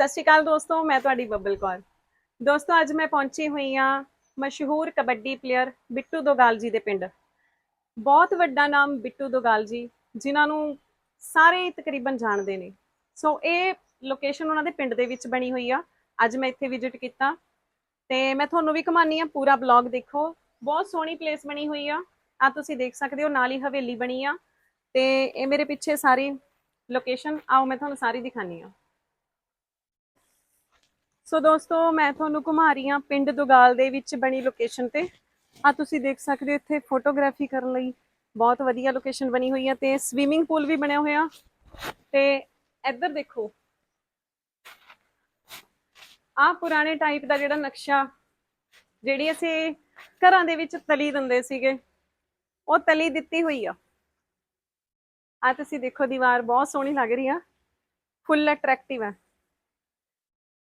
ਸਤਿ ਸ਼੍ਰੀ ਅਕਾਲ ਦੋਸਤੋ, ਮੈਂ ਤੁਹਾਡੀ ਬੱਬਲ ਕੌਰ। ਦੋਸਤੋ, ਅੱਜ ਮੈਂ ਪਹੁੰਚੀ ਹੋਈ ਹਾਂ ਮਸ਼ਹੂਰ ਕਬੱਡੀ ਪਲੇਅਰ ਬਿੱਟੂ ਦੋਗਾਲ ਜੀ ਦੇ ਪਿੰਡ। ਬਹੁਤ ਵੱਡਾ ਨਾਮ ਬਿੱਟੂ ਦੋਗਾਲ ਜੀ, ਜਿਨ੍ਹਾਂ ਨੂੰ ਸਾਰੇ ਤਕਰੀਬਨ ਜਾਣਦੇ ਨੇ। ਸੋ ਇਹ ਲੋਕੇਸ਼ਨ ਉਹਨਾਂ ਦੇ ਪਿੰਡ ਦੇ ਵਿੱਚ ਬਣੀ ਹੋਈ ਆ। ਅੱਜ ਮੈਂ ਇੱਥੇ ਵਿਜ਼ਿਟ ਕੀਤਾ। ਤੇ ਮੈਂ ਤੁਹਾਨੂੰ ਵੀ ਘੁਮਾਨੀ ਆ ਪੂਰਾ ਬਲੌਗ ਦੇਖੋ। ਬਹੁਤ ਸੋਹਣੀ ਪਲੇਸ ਬਣੀ ਹੋਈ ਆ। ਆ ਤੁਸੀਂ ਦੇਖ ਸਕਦੇ ਹੋ, ਨਾਲ ਹੀ ਹਵੇਲੀ ਬਣੀ ਆ। ਤੇ ਇਹ ਮੇਰੇ ਪਿੱਛੇ ਸਾਰੀ ਲੋਕੇਸ਼ਨ ਆਓ, ਮੈਂ ਤੁਹਾਨੂੰ ਸਾਰੀ ਦਿਖਾਨੀ ਆ ਸੋ ਦੋਸਤੋ, ਮੈਂ ਤੁਹਾਨੂੰ ਘੁਮਾ ਰਹੀ ਹਾਂ ਪਿੰਡ ਦੁਗਾਲ ਦੇ ਵਿੱਚ ਬਣੀ ਲੋਕੇਸ਼ਨ ਤੇ। ਆ ਤੁਸੀਂ ਦੇਖ ਸਕਦੇ ਹੋ ਇੱਥੇ ਫੋਟੋਗ੍ਰਾਫੀ ਕਰਨ ਲਈ ਬਹੁਤ ਵਧੀਆ ਲੋਕੇਸ਼ਨ ਬਣੀ ਹੋਈ ਹੈ ਤੇ ਸਵੀਮਿੰਗ ਪੂਲ ਵੀ ਬਣਿਆ ਹੋਇਆ। ਤੇ ਇੱਧਰ ਦੇਖੋ ਆ ਪੁਰਾਣੇ ਟਾਈਪ ਦਾ ਜਿਹੜਾ ਨਕਸ਼ਾ, ਜਿਹੜੀ ਅਸੀਂ ਘਰਾਂ ਦੇ ਵਿੱਚ ਤਲੀ ਦਿੰਦੇ ਸੀਗੇ, ਉਹ ਤਲੀ ਦਿੱਤੀ ਹੋਈ ਆ। ਆ ਤੁਸੀਂ ਦੇਖੋ, ਦੀਵਾਰ ਬਹੁਤ ਸੋਹਣੀ ਲੱਗ ਰਹੀ ਆ। ਫੁੱਲ ਅਟਰੈਕਟਿਵ ਹੈ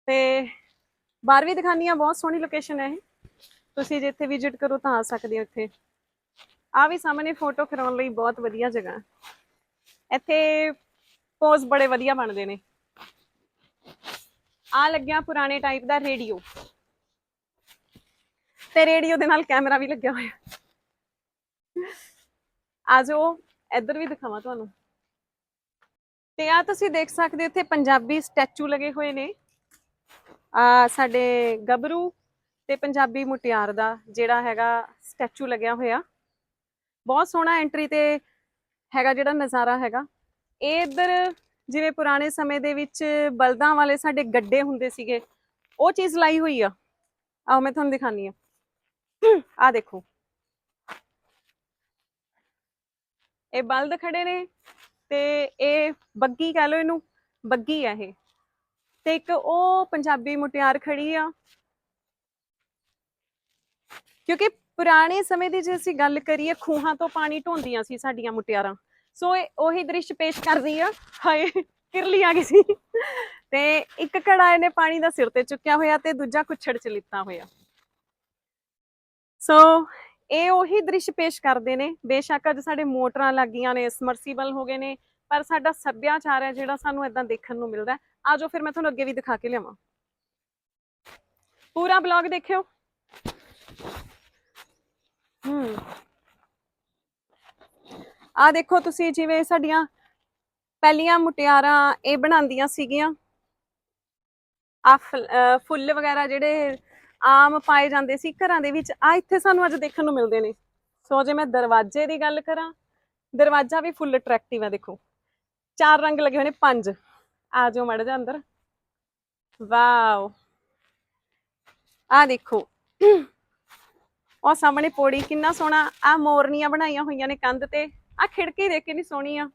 ਤੇ ਬਾਹਰ ਵੀ ਦਿਖਾਨੀ ਆ ਬਹੁਤ ਸੋਹਣੀ ਲੋਕੇਸ਼ਨ ਹੈ ਇਹ। ਤੁਸੀਂ ਜੇ ਇੱਥੇ ਵਿਜ਼ਿਟ ਕਰੋ ਤਾਂ ਆ ਸਕਦੇ ਹੋ ਇੱਥੇ। ਆ ਵੀ ਸਾਹਮਣੇ ਫੋਟੋ ਕਰਾਉਣ ਲਈ ਬਹੁਤ ਵਧੀਆ ਜਗ੍ਹਾ। ਇੱਥੇ ਪੋਜ਼ ਬੜੇ ਵਧੀਆ ਬਣਦੇ ਨੇ। ਆ ਲੱਗਿਆ ਪੁਰਾਣੇ ਟਾਈਪ ਦਾ ਰੇਡੀਓ ਤੇ ਰੇਡੀਓ ਦੇ ਨਾਲ ਕੈਮਰਾ ਵੀ ਲੱਗਿਆ ਹੋਇਆ। ਆ ਜਾਓ ਇੱਧਰ ਵੀ ਦਿਖਾਵਾਂ ਤੁਹਾਨੂੰ। ਤੇ ਆ ਤੁਸੀਂ ਦੇਖ ਸਕਦੇ ਹੋ ਇੱਥੇ ਪੰਜਾਬੀ ਸਟੈਚੂ ਲੱਗੇ ਹੋਏ ਨੇ। ਸਾਡੇ ਗੱਭਰੂ ਤੇ ਪੰਜਾਬੀ ਮੁਟਿਆਰ ਦਾ ਜਿਹੜਾ ਹੈਗਾ ਸਟੈਚੂ ਲੱਗਿਆ ਹੋਇਆ। ਬਹੁਤ ਸੋਹਣਾ ਐਂਟਰੀ ਤੇ ਹੈਗਾ ਜਿਹੜਾ ਨਜ਼ਾਰਾ ਹੈਗਾ। ਇਹ ਇੱਧਰ ਜਿਵੇਂ ਪੁਰਾਣੇ ਸਮੇਂ ਦੇ ਵਿੱਚ ਬਲਦਾਂ ਵਾਲੇ ਸਾਡੇ ਗੱਡੇ ਹੁੰਦੇ ਸੀਗੇ, ਉਹ ਚੀਜ਼ ਲਾਈ ਹੋਈ ਆ। ਆਓ ਮੈਂ ਤੁਹਾਨੂੰ ਦਿਖਾਨੀ ਆ। ਆ ਦੇਖੋ। ਇਹ ਬਲਦ ਖੜੇ ਨੇ ਤੇ ਇਹ ਬੱਗੀ ਕਹ ਲਓ ਇਹਨੂੰ, ਬੱਗੀ ਆ ਇਹ। ਤੇ ਇੱਕ ਉਹ ਪੰਜਾਬੀ ਮੁਟਿਆਰ ਖੜੀ ਆ। ਕਿਉਂਕਿ ਪੁਰਾਣੇ ਸਮੇਂ ਦੀ ਜੇ ਅਸੀਂ ਗੱਲ ਕਰੀਏ, ਖੂਹਾਂ ਤੋਂ ਪਾਣੀ ਢੋਂਦੀਆਂ ਸੀ ਸਾਡੀਆਂ ਮੁਟਿਆਰਾਂ। ਸੋ ਉਹੀ ਦ੍ਰਿਸ਼ ਪੇਸ਼ ਕਰਦੀ ਆ। ਹਾਏ, ਕਿਰਲੀ ਆ ਗਈ ਸੀ। ਤੇ ਇੱਕ ਘੜਾ ਇਹਨੇ ਪਾਣੀ ਦਾ ਸਿਰ ਤੇ ਚੁੱਕਿਆ ਹੋਇਆ ਤੇ ਦੂਜਾ ਕੁੱਛੜ ਚ ਲਿੱਤਾ ਹੋਇਆ। ਸੋ ਇਹ ਉਹੀ ਦ੍ਰਿਸ਼ ਪੇਸ਼ ਕਰਦੇ ਨੇ। ਬੇਸ਼ੱਕ ਅੱਜ ਸਾਡੇ ਮੋਟਰਾਂ ਲੱਗੀਆਂ ਨੇ ਸਮਰਸੀਬਲ ਹੋ ਗਏ ਨੇ ਪਰ ਸਾਡਾ ਸੱਭਿਆਚਾਰ ਹੈ ਜਿਹੜਾ ਸਾਨੂੰ ਇਦਾਂ ਦੇਖਣ ਨੂੰ ਮਿਲਦਾ ਹੈ। ਆਜੋ ਫਿਰ ਮੈਂ ਤੁਹਾਨੂੰ ਅੱਗੇ ਵੀ ਦਿਖਾ ਕੇ ਲਿਆਵਾਂ। ਪੂਰਾ ਬਲੌਗ ਦੇਖਿਓ। ਹੂੰ। ਆ ਦੇਖੋ ਤੁਸੀਂ ਜਿਵੇਂ ਸਾਡੀਆਂ ਪਹਿਲੀਆਂ ਮੁਟਿਆਰਾਂ ਇਹ ਬਣਾਉਂਦੀਆਂ ਸੀਗੀਆਂ। ਆ ਫੁੱਲ ਵਗੈਰਾ ਜਿਹੜੇ ਆਮ ਪਾਏ ਜਾਂਦੇ ਸੀ ਘਰਾਂ ਦੇ ਵਿੱਚ, ਆ ਇੱਥੇ ਸਾਨੂੰ ਅੱਜ ਦੇਖਣ ਨੂੰ ਮਿਲਦੇ ਨੇ। ਸੋ ਜੇ ਮੈਂ ਦਰਵਾਜ਼ੇ ਦੀ ਗੱਲ ਕਰਾਂ, ਦਰਵਾਜ਼ਾ ਵੀ ਫੁੱਲ ਅਟਰੈਕਟਿਵ ਹੈ ਦੇਖੋ। ਚਾਰ ਰੰਗ ਲੱਗੇ ਹੋਏ ਨੇ, ਪੰਜ। ਆ ਜਾਓ ਮੜ ਜਾ ਅੰਦਰ। ਵਾਓ। ਆ ਦੇਖੋ। ਉਹ ਸਾਹਮਣੇ ਪੌੜੀ ਕਿੰਨਾ ਸੋਹਣਾ, ਆ ਮੋਰਨੀਆਂ ਬਣਾਈਆਂ ਹੋਈਆਂ ਨੇ ਕੰਧ ਤੇ। ਆ ਖਿੜਕੀ ਦੇਖ ਕੇ ਨਹੀਂ ਸੋਹਣੀ ਆ।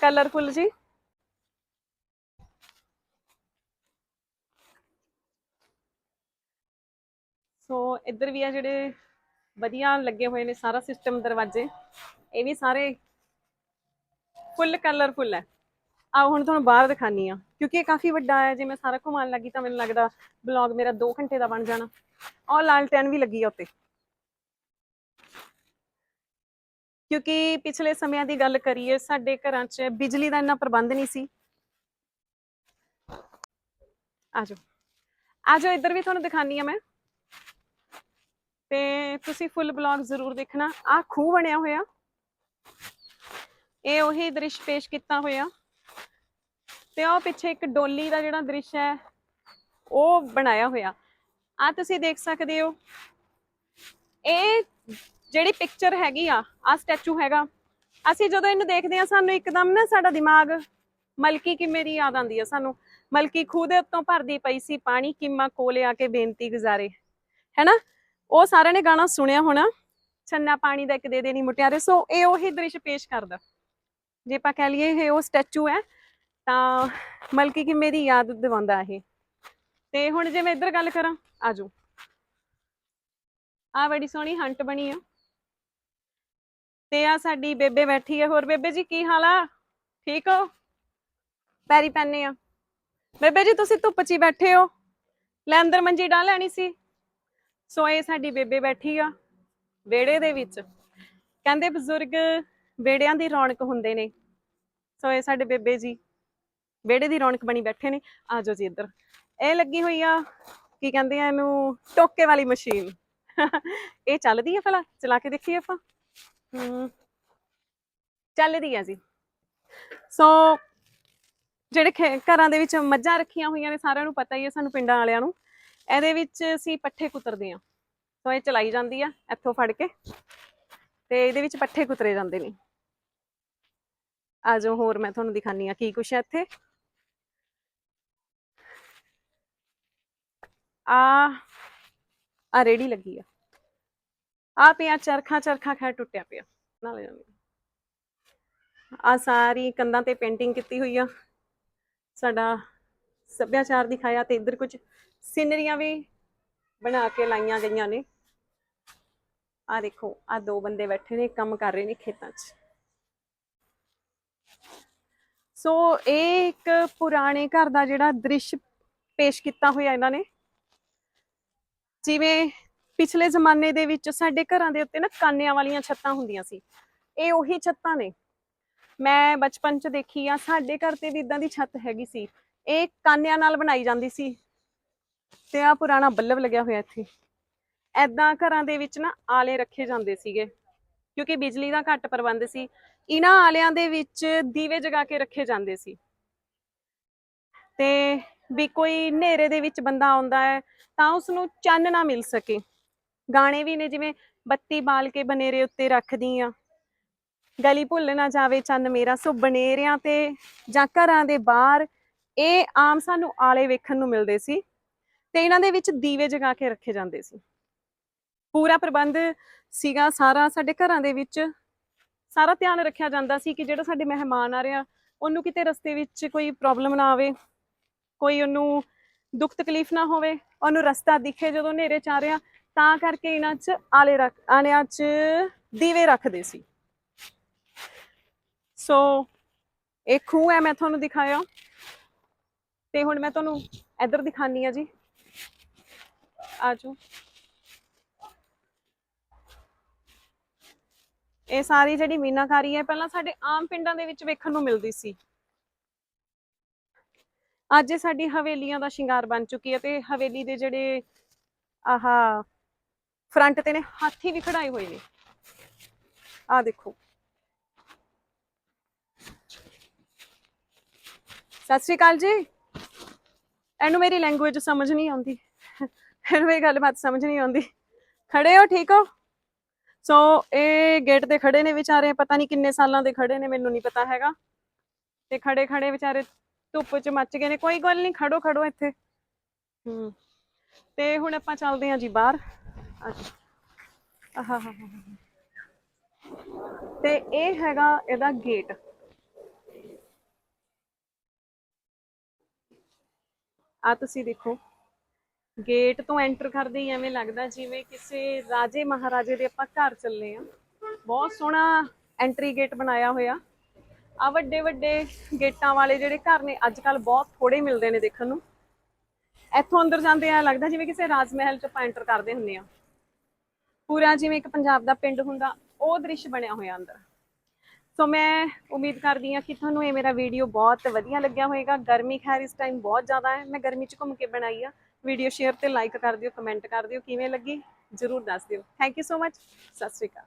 ਕਲਰਫੁਲ ਜੀ। ਸੋ ਇੱਧਰ ਵੀ ਆ ਜਿਹੜੇ ਵਧੀਆ ਲੱਗੇ ਹੋਏ ਨੇ ਸਾਰਾ ਸਿਸਟਮ ਦਰਵਾਜ਼ੇ। ਇਹ ਵੀ ਸਾਰੇ ਫੁੱਲ ਕਲਰਫੁੱਲ ਹੈ। ਆ ਹੁਣ ਤੁਹਾਨੂੰ ਬਾਹਰ ਦਿਖਾਨੀ ਆ, ਕਿਉਂਕਿ ਇਹ ਕਾਫੀ ਵੱਡਾ ਹੈ, ਜੇ ਮੈਂ ਸਾਰਾ ਘੁਮਾਉਣ ਲੱਗੀ ਤਾਂ ਮੈਨੂੰ ਲੱਗਦਾ ਬਲੌਗ ਮੇਰਾ 2 ਘੰਟੇ ਦਾ ਬਣ ਜਾਣਾ। ਔਰ ਲਾਲਟੈਨ ਵੀ ਲੱਗੀ ਆ ਉੱਤੇ। ਕਿਉਂਕਿ ਪਿਛਲੇ ਸਮਿਆਂ ਦੀ ਗੱਲ ਕਰੀਏ, ਸਾਡੇ ਘਰਾਂ 'ਚ ਬਿਜਲੀ ਦਾ ਇੰਨਾ ਪ੍ਰਬੰਧ ਨਹੀਂ ਸੀ। ਆਜੋ ਆਜੋ ਇੱਧਰ ਵੀ ਤੁਹਾਨੂੰ ਦਿਖਾਨੀ ਆ ਮੈਂ। ਤੇ ਤੁਸੀਂ ਫੁੱਲ ਬਲੌਗ ਜ਼ਰੂਰ ਦੇਖਣਾ। ਆ ਖੂਹ ਬਣਿਆ ਹੋਇਆ। ਇਹ ਉਹੀ ਦ੍ਰਿਸ਼ ਪੇਸ਼ ਕੀਤਾ ਹੋਇਆ। ਤੇ ਉਹ ਪਿੱਛੇ ਇੱਕ ਡੋਲੀ ਦਾ ਜਿਹੜਾ ਦ੍ਰਿਸ਼ ਹੈ, ਉਹ ਬਣਾਇਆ ਹੋਇਆ। ਆ ਤੁਸੀਂ ਦੇਖ ਸਕਦੇ ਹੋ। ਇਹ ਜਿਹੜੀ ਪਿਕਚਰ ਹੈਗੀ ਆ ਆ ਸਟੈਚੂ ਹੈਗਾ। ਅਸੀਂ ਜਦੋਂ ਇਹਨੂੰ ਦੇਖਦੇ ਆ ਸਾਨੂੰ ਇੱਕਦਮ ਨਾ ਸਾਡਾ ਦਿਮਾਗ, ਮਲਕੀ ਕਿਵੇਂ ਦੀ ਯਾਦ ਆਉਂਦੀ ਆ ਸਾਨੂੰ। ਮਲਕੀ ਖੂਹ ਦੇ ਉੱਤੋਂ ਭਰਦੀ ਪਈ ਸੀ ਪਾਣੀ, ਕਿਮਾ ਕੋਲੇ ਆ ਕੇ ਬੇਨਤੀ ਗੁਜ਼ਾਰੇ। ਹੈਨਾ? ਉਹ ਸਾਰਿਆਂ ਨੇ ਗਾਣਾ ਸੁਣਿਆ ਹੋਣਾ। ਛੰਨਾ ਪਾਣੀ ਦਾ ਇੱਕ ਦੇ ਦੇਣੀ ਮੁਟਿਆਰੇ। ਸੋ ਇਹ ਉਹੀ ਦ੍ਰਿਸ਼ ਪੇਸ਼ ਕਰਦਾ। ਜੇ ਆਪਾਂ ਕਹਿ ਲਈਏ, ਇਹ ਉਹ ਸਟੈਚੂ ਹੈ। ਤਾਂ ਮਲਕੀ ਕਿ ਮੇਰੀ ਯਾਦ ਦਿਵਾਉਂਦਾ ਇਹ। ਤੇ ਹੁਣ ਜੇ ਮੈਂ ਇੱਧਰ ਗੱਲ ਕਰਾਂ, ਆਜੋ। ਆ ਬੜੀ ਸੋਹਣੀ ਹੰਟ ਬਣੀ ਆ। ਤੇ ਆ ਸਾਡੀ ਬੇਬੇ ਬੈਠੀ ਹੈ ਹੋਰ ਬੇਬੇ ਜੀ, ਕੀ ਹਾਲ ਆ? ਠੀਕ ਹੋ? ਪੈਰੀ ਪੈਨੇ ਆ। ਬੇਬੇ ਜੀ, ਤੁਸੀਂ ਧੁੱਪ 'ਚ ਹੀ ਬੈਠੇ ਹੋ। ਲੈ ਅੰਦਰ ਮੰਜੀ ਡਾਹ ਲੈਣੀ ਸੀ। ਸੋ ਇਹ ਸਾਡੀ ਬੇਬੇ ਬੈਠੀ ਆ, ਵਿਹੜੇ ਦੇ ਵਿੱਚ। ਕਹਿੰਦੇ ਬਜ਼ੁਰਗ ਵਿਹੜਿਆਂ ਦੀ ਰੌਣਕ ਹੁੰਦੇ ਨੇ। ਸੋ ਇਹ ਸਾਡੇ ਬੇਬੇ ਜੀ। ਵਿਹੜੇ ਦੀ ਰੌਣਕ ਬਣੀ ਬੈਠੇ ਨੇ। ਆ ਜਾਓ ਜੀ ਇੱਧਰ। ਇਹ ਲੱਗੀ ਹੋਈ ਆ, ਕੀ ਕਹਿੰਦੇ ਆ ਇਹਨੂੰ, ਟੋਕੇ ਵਾਲੀ ਮਸ਼ੀਨ। ਇਹ ਚੱਲਦੀ ਆ ਭਲਾ? ਚਲਾ ਕੇ ਦੇਖੀਏ ਆਪਾਂ। ਹਮ ਚੱਲਦੀ ਆ ਜੀ। ਸੋ, ਜਿਹੜੇ ਘਰਾਂ ਦੇ ਵਿੱਚ ਮੱਝਾਂ ਰੱਖੀਆਂ ਹੋਈਆਂ ਨੇ ਸਾਰਿਆਂ ਨੂੰ ਪਤਾ ਹੀ ਹੈ ਸਾਨੂੰ ਪਿੰਡਾਂ ਵਾਲਿਆਂ ਨੂੰ। ਇਹਦੇ ਵਿੱਚ ਅਸੀਂ ਪੱਠੇ ਕੁਤਰਦੇ ਆ। ਸੋ ਇਹ ਚਲਾਈ ਜਾਂਦੀ ਆ ਇੱਥੋਂ ਫੜ ਕੇ। ਤੇ ਇਹਦੇ ਵਿੱਚ ਪੱਠੇ ਕੁਤਰੇ ਜਾਂਦੇ ਨੇ। ਆ ਜਾਓ, ਹੋਰ ਮੈਂ ਤੁਹਾਨੂੰ ਦਿਖਾਨੀ ਆ ਕੀ ਕੁਛ ਹੈ ਇੱਥੇ। ਆ ਆ ਰੇੜੀ ਲੱਗੀ ਆ। ਆ ਪਿਆ ਚਰਖਾ ਚਰਖਾ ਖੈ ਟੁੱਟਿਆ ਪਿਆ ਨਾਲ ਲੈ ਜਾਂਦੀ ਆ ਸਾਰੀ ਕੰਧਾਂ ਤੇ ਪੇਂਟਿੰਗ ਕੀਤੀ ਹੋਈ ਆ। ਸਾਡਾ ਸੱਭਿਆਚਾਰ ਦਿਖਾਇਆ ਤੇ ਇੱਧਰ ਕੁਝ ਸਿਨਰੀਆਂ ਵੀ ਬਣਾ ਕੇ ਲਾਈਆਂ ਗਈਆਂ ਨੇ। ਆ ਦੇਖੋ, ਆ ਦੋ ਬੰਦੇ ਬੈਠੇ ਨੇ, ਕੰਮ ਕਰ ਰਹੇ ਨੇ ਖੇਤਾਂ 'ਚ। ਸੋ ਇਹ ਇੱਕ ਪੁਰਾਣੇ ਘਰ ਦਾ ਜਿਹੜਾ ਦ੍ਰਿਸ਼ ਪੇਸ਼ ਕੀਤਾ ਹੋਇਆ ਇਹਨਾਂ ਨੇ। ਜਿਵੇਂ ਪਿਛਲੇ ਜ਼ਮਾਨੇ ਦੇ ਵਿੱਚ ਸਾਡੇ ਘਰਾਂ ਦੇ ਉੱਤੇ ਨਾ ਕਾਨਿਆਂ ਵਾਲੀਆਂ ਛੱਤਾਂ ਹੁੰਦੀਆਂ ਸੀ। ਇਹ ਉਹੀ ਛੱਤਾਂ ਨੇ। ਮੈਂ ਬਚਪਨ 'ਚ ਦੇਖੀ ਆ, ਸਾਡੇ ਘਰ ਤੇ ਵੀ ਇਦਾਂ ਦੀ ਛੱਤ ਹੈਗੀ ਸੀ। ਇਹ ਕਾਨਿਆਂ ਨਾਲ ਬਣਾਈ ਜਾਂਦੀ ਸੀ। ਤੇ ਆ ਪੁਰਾਣਾ ਬੱਲਬ ਲੱਗਿਆ ਹੋਇਆ ਇੱਥੇ। ਐਦਾਂ ਘਰਾਂ ਦੇ ਵਿੱਚ ਨਾ ਆਲੇ ਰੱਖੇ ਜਾਂਦੇ ਸੀਗੇ। ਕਿਉਂਕਿ ਬਿਜਲੀ ਦਾ ਘੱਟ ਪ੍ਰਬੰਧ ਸੀ। ਇਹਨਾਂ ਆਲਿਆਂ ਦੇ ਵਿੱਚ ਦੀਵੇ ਜਗਾ ਕੇ ਰੱਖੇ ਜਾਂਦੇ ਸੀ। ਤੇ ਵੀ ਕੋਈ ਹਨੇਰੇ ਦੇ ਵਿੱਚ ਬੰਦਾ ਆਉਂਦਾ ਹੈ ਤਾਂ ਉਸ ਨੂੰ ਚੰਨ ਨਾ ਮਿਲ ਸਕੇ। ਗਾਣੇ ਵੀ ਨੇ ਜਿਵੇਂ ਬੱਤੀ ਬਾਲ ਕੇ ਬਨੇਰੇ ਉੱਤੇ ਰੱਖਦੀ ਆ। ਗਲੀ ਭੁੱਲ ਨਾ ਜਾਵੇ ਚੰਨ ਮੇਰਾ, ਸੋ ਬਨੇਰਿਆਂ ਤੇ ਜਾਂ ਘਰਾਂ ਦੇ ਬਾਹਰ ਇਹ ਆਮ ਸਾਨੂੰ ਆਲੇ ਵੇਖਣ ਨੂੰ ਮਿਲਦੇ ਸੀ ਤੇ ਇਹਨਾਂ ਦੇ ਵਿੱਚ ਦੀਵੇ ਜਗਾ ਕੇ ਰੱਖੇ ਜਾਂਦੇ ਸੀ। ਪੂਰਾ ਪ੍ਰਬੰਧ ਸੀਗਾ ਸਾਰਾ ਸਾਡੇ ਘਰਾਂ ਦੇ ਵਿੱਚ। ਸਾਰਾ ਧਿਆਨ ਰੱਖਿਆ ਜਾਂਦਾ ਸੀ ਕਿ ਜਿਹੜਾ ਸਾਡੇ ਮਹਿਮਾਨ ਆ ਰਿਹਾ, ਉਹਨੂੰ ਕਿਤੇ ਰਸਤੇ ਵਿੱਚ ਕੋਈ ਪ੍ਰੋਬਲਮ ਨਾ ਆਵੇ। ਕੋਈ ਉਹਨੂੰ ਦੁੱਖ ਤਕਲੀਫ ਨਾ ਹੋਵੇ, ਉਹਨੂੰ ਰਸਤਾ ਦਿਖੇ ਜਦੋਂ ਹਨੇਰੇ ਚ ਆ ਰਿਹਾ, ਤਾਂ ਕਰਕੇ ਇਹਨਾਂ 'ਚ ਆਲੇ ਰੱਖ, ਆਲਿਆਂ 'ਚ ਦੀਵੇ ਰੱਖਦੇ ਸੀ। ਸੋ ਇਹ ਖੂਹ ਹੈ, ਮੈਂ ਤੁਹਾਨੂੰ ਦਿਖਾਇਆ। ਤੇ ਹੁਣ ਮੈਂ ਤੁਹਾਨੂੰ ਇੱਧਰ ਦਿਖਾਨੀ ਆ ਜੀ। ਆਜੋ। ਇਹ ਸਾਰੀ ਜਿਹੜੀ ਮੀਨਾਕਾਰੀ ਹੈ, ਪਹਿਲਾਂ ਸਾਡੇ ਆਮ ਪਿੰਡਾਂ ਦੇ ਵਿੱਚ ਵੇਖਣ ਨੂੰ ਮਿਲਦੀ ਸੀ। ਅੱਜ ਇਹ ਸਾਡੀ ਹਵੇਲੀਆਂ ਦਾ ਸ਼ਿੰਗਾਰ ਬਣ ਚੁੱਕੀ ਹੈ ਤੇ ਹਵੇਲੀ ਦੇ ਜਿਹੜੇ ਆਹ ਫਰੰਟ ਤੇ ਨੇ, ਹਾਥੀ ਵੀ ਖੜਾਏ ਹੋਏ ਨੇ। ਆ ਦੇਖੋ। ਸਤਿ ਸ਼੍ਰੀ ਅਕਾਲ ਜੀ। ਇਹਨੂੰ ਮੇਰੀ ਲੈਂਗੁਏਜ ਸਮਝ ਨਹੀਂ ਆਉਂਦੀ। ਇਹਨੂੰ ਮੇਰੀ ਗੱਲਬਾਤ ਸਮਝ ਨਹੀਂ ਆਉਂਦੀ। ਖੜੇ ਹੋ, ਠੀਕ ਹੋ? ਸੋ ਇਹ ਗੇਟ ਤੇ ਖੜੇ ਨੇ ਵਿਚਾਰੇ, ਪਤਾ ਨਹੀਂ ਕਿੰਨੇ ਸਾਲਾਂ ਦੇ ਖੜੇ ਨੇ, ਮੈਨੂੰ ਨਹੀਂ ਪਤਾ ਹੈਗਾ। ਤੇ ਖੜੇ ਖੜੇ ਵਿਚਾਰੇ ਧੁੱਪ 'ਚ ਮੱਚ ਗਏ ਨੇ ਕੋਈ ਗੱਲ ਨਹੀਂ ਖੜੋ ਖੜੋ ਇੱਥੇ। ਹੂੰ। ਤੇ ਹੁਣ ਆਪਾਂ ਚੱਲਦੇ ਹਾਂ ਜੀ ਬਾਹਰ। ਆਹਾ ਤੇ ਇਹ ਹੈਗਾ ਇਹਦਾ ਗੇਟ। ਆ ਤੁਸੀਂ ਦੇਖੋ ਗੇਟ ਤੋਂ ਐਂਟਰ ਕਰਦੇ ਹੀ ਐਵੇਂ ਲੱਗਦਾ ਜਿਵੇਂ ਕਿਸੇ ਰਾਜੇ ਮਹਾਰਾਜੇ ਦੇ ਆਪਾਂ ਘਰ ਚੱਲੇ ਆ। ਬਹੁਤ ਸੋਹਣਾ ਐਂਟਰੀ ਗੇਟ ਬਣਾਇਆ ਹੋਇਆ। ਆ ਵੱਡੇ ਵੱਡੇ ਗੇਟਾਂ ਵਾਲੇ ਜਿਹੜੇ ਘਰ ਨੇ ਅੱਜ ਕੱਲ ਬਹੁਤ ਥੋੜੇ ਮਿਲਦੇ ਨੇ ਦੇਖਣ ਨੂੰ। ਇੱਥੋਂ ਅੰਦਰ ਜਾਂਦੇ ਆ, ਲੱਗਦਾ ਜਿਵੇਂ ਕਿਸੇ ਰਾਜ ਮਹਿਲ ਚ ਆਪਾਂ ਐਂਟਰ ਕਰਦੇ ਹੁੰਦੇ ਆ। ਪੂਰਾ ਜਿਵੇਂ ਇੱਕ ਪੰਜਾਬ ਦਾ ਪਿੰਡ ਹੁੰਦਾ, ਉਹ ਦ੍ਰਿਸ਼ ਬਣਿਆ ਹੋਇਆ ਅੰਦਰ। ਸੋ ਮੈਂ ਉਮੀਦ ਕਰਦੀ ਹਾਂ ਕਿ ਤੁਹਾਨੂੰ ਇਹ ਮੇਰਾ ਵੀਡੀਓ ਬਹੁਤ ਵਧੀਆ ਲੱਗਿਆ ਹੋਵੇਗਾ। ਗਰਮੀ ਖੈਰ ਇਸ ਟਾਈਮ ਬਹੁਤ ਜ਼ਿਆਦਾ ਹੈ। ਮੈਂ ਗਰਮੀ 'ਚ ਘੁੰਮ ਕੇ ਬਣਾਈ ਆ। ਵੀਡੀਓ ਸ਼ੇਅਰ ਤੇ ਲਾਈਕ ਕਰ ਦਿਓ ਕਮੈਂਟ ਕਰ ਦਿਓ, ਕਿਵੇਂ ਲੱਗੀ? ਜਰੂਰ ਦੱਸ ਦਿਓ। ਥੈਂਕ ਯੂ ਸੋ ਮਚ ਸਤਿ ਸ਼੍ਰੀ ਅਕਾਲ।